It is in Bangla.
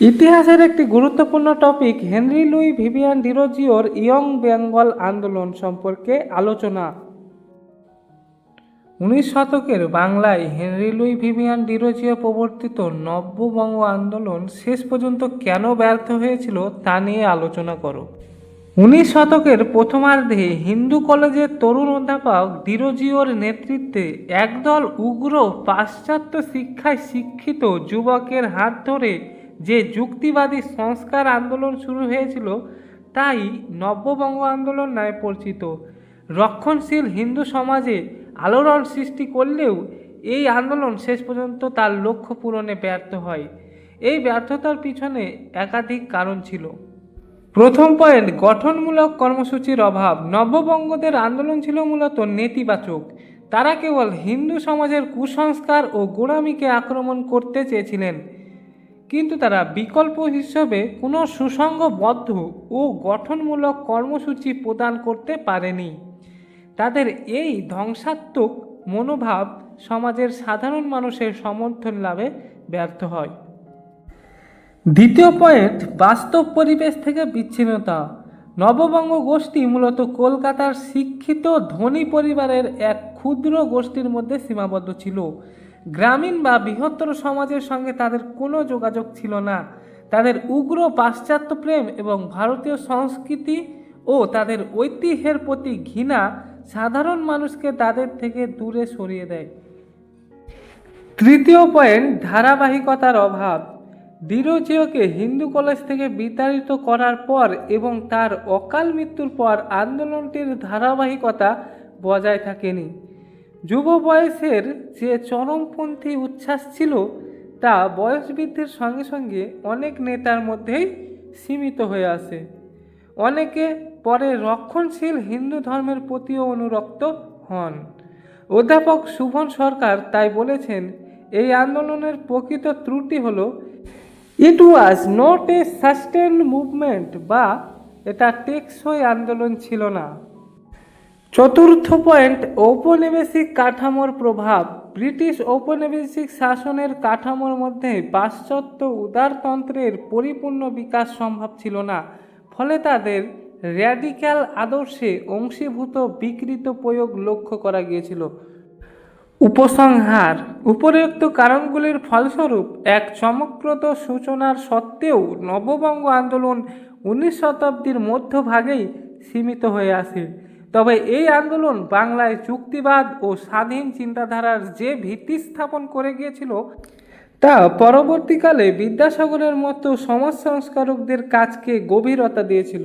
ইতিহাসের একটি গুরুত্বপূর্ণ টপিক হেনরি লুই ভিভিয়ান ডিরোজিওর ইয়ং বেঙ্গল আন্দোলন সম্পর্কে আলোচনা। উনিশ শতকের বাংলায় হেনরি লুই ভিভিয়ান ডিরোজিও প্রবর্তিত নব্যবঙ্গ আন্দোলন শেষ পর্যন্ত কেন ব্যর্থ হয়েছিল তা নিয়ে আলোচনা করো। উনিশ শতকের প্রথমার্ধে হিন্দু কলেজের তরুণ অধ্যাপক ডিরোজিওর নেতৃত্বে একদল উগ্র, পাশ্চাত্য শিক্ষায় শিক্ষিত যুবকের হাত ধরে যে যুক্তিবাদী সংস্কার আন্দোলন শুরু হয়েছিল, তাই নব্যবঙ্গ আন্দোলন নামে পরিচিত। রক্ষণশীল হিন্দু সমাজে আলোড়ন সৃষ্টি করলেও এই আন্দোলন শেষ পর্যন্ত তার লক্ষ্য পূরণে ব্যর্থ হয়। এই ব্যর্থতার পিছনে একাধিক কারণ ছিল। প্রথম পয়েন্ট গঠনমূলক কর্মসূচির অভাব। নব্যবঙ্গদের আন্দোলন ছিল মূলত নেতিবাচক। তারা কেবল হিন্দু সমাজের কুসংস্কার ও গোড়ামিকে আক্রমণ করতে চেয়েছিলেন। কিন্তু তারা বিকল্প হিসেবে কোনো সুসংঘবদ্ধ ও গঠনমূলক কর্মসূচি প্রদান করতে পারেনি। তাদের এই ধ্বংসাত্মক মনোভাব সমাজের সাধারণ মানুষের সমর্থন লাভে ব্যর্থ হয়। দ্বিতীয় পয়েন্ট, বাস্তব পরিবেশ থেকে বিচ্ছিন্নতা। নববঙ্গ গোষ্ঠী মূলত কলকাতার শিক্ষিত ধনী পরিবারের এক ক্ষুদ্র গোষ্ঠীর মধ্যে সীমাবদ্ধ ছিল। গ্রামীণ বা বৃহত্তর সমাজের সঙ্গে তাদের কোনো যোগাযোগ ছিল না। তাদের উগ্র পাশ্চাত্য প্রেম এবং ভারতীয় সংস্কৃতি ও তাদের ঐতিহ্যের প্রতি ঘৃণা সাধারণ মানুষকে তাদের থেকে দূরে সরিয়ে দেয়। তৃতীয় পয়েন্ট, ধারাবাহিকতার অভাব। ডিরোজিওকে হিন্দু কলেজ থেকে বিতাড়িত করার পর এবং তার অকাল মৃত্যুর পর আন্দোলনটির ধারাবাহিকতা বজায় থাকেনি। যুব বয়সের যে চরমপন্থী উচ্ছ্বাস ছিল, তা বয়স বৃদ্ধির সঙ্গে সঙ্গে অনেক নেতার মধ্যেই সীমিত হয়ে আসে। অনেকে পরে রক্ষণশীল হিন্দু ধর্মের প্রতিও অনুরক্ত হন। অধ্যাপক শুভন সরকার তাই বলেছেন, এই আন্দোলনের প্রকৃত ত্রুটি হল it was not a sustain movement বা, এটা টেকসই আন্দোলন ছিল না। চতুর্থ পয়েন্ট, ঔপনিবেশিক কাঠামোর প্রভাব। ব্রিটিশ ঔপনিবেশিক শাসনের কাঠামোর মধ্যে পাশ্চাত্য উদারতন্ত্রের পরিপূর্ণ বিকাশ সম্ভব ছিল না। ফলে তাদের র্যাডিক্যাল আদর্শে অংশীভূত বিকৃত প্রয়োগ লক্ষ্য করা গিয়েছিল। উপসংহার। উপরোক্ত কারণগুলির ফলস্বরূপ, এক চমকপ্রদ সূচনার সত্ত্বেও নববঙ্গ আন্দোলন উনিশ শতাব্দীর মধ্যভাগেই সীমিত হয়ে আসে। তবে এই আন্দোলন বাংলায় চুক্তিবাদ ও স্বাধীন চিন্তাধারার যে ভিত্তি স্থাপন করে গিয়েছিল, তা পরবর্তীকালে বিদ্যাসাগরের মতো সমাজ সংস্কারকদের কাজকে গভীরতা দিয়েছিল।